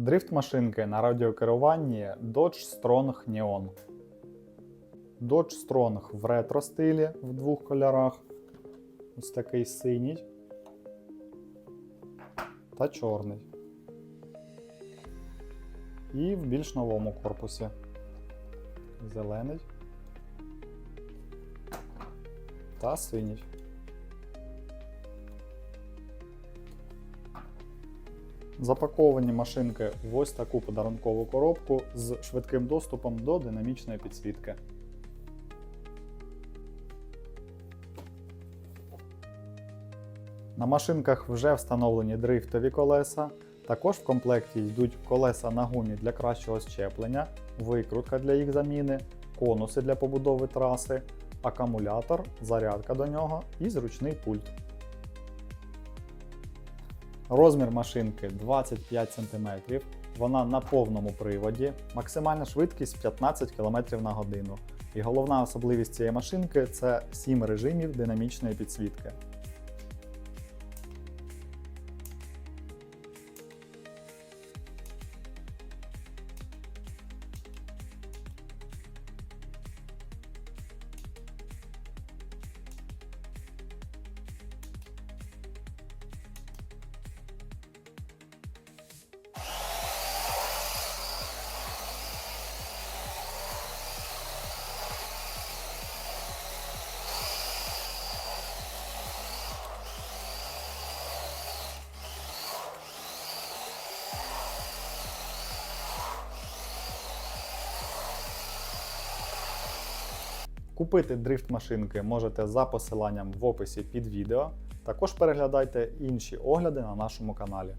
Дрифт машинки на радіокеруванні Dodge Strong Neon. Dodge Strong в ретро стилі в двох кольорах. Ось такий синій та чорний. І в більш новому корпусі. Зелений та синій. Запаковані машинки в ось таку подарункову коробку з швидким доступом до динамічної підсвітки. На машинках вже встановлені дрифтові колеса. Також в комплекті йдуть колеса на гумі для кращого щеплення, викрутка для їх заміни, конуси для побудови траси, акумулятор, зарядка до нього і зручний пульт. Розмір машинки 25 см, вона на повному приводі, максимальна швидкість 15 км на годину. І головна особливість цієї машинки це 7 режимів динамічної підсвітки. Купити дрифт машинки можете за посиланням в описі під відео. Також переглядайте інші огляди на нашому каналі.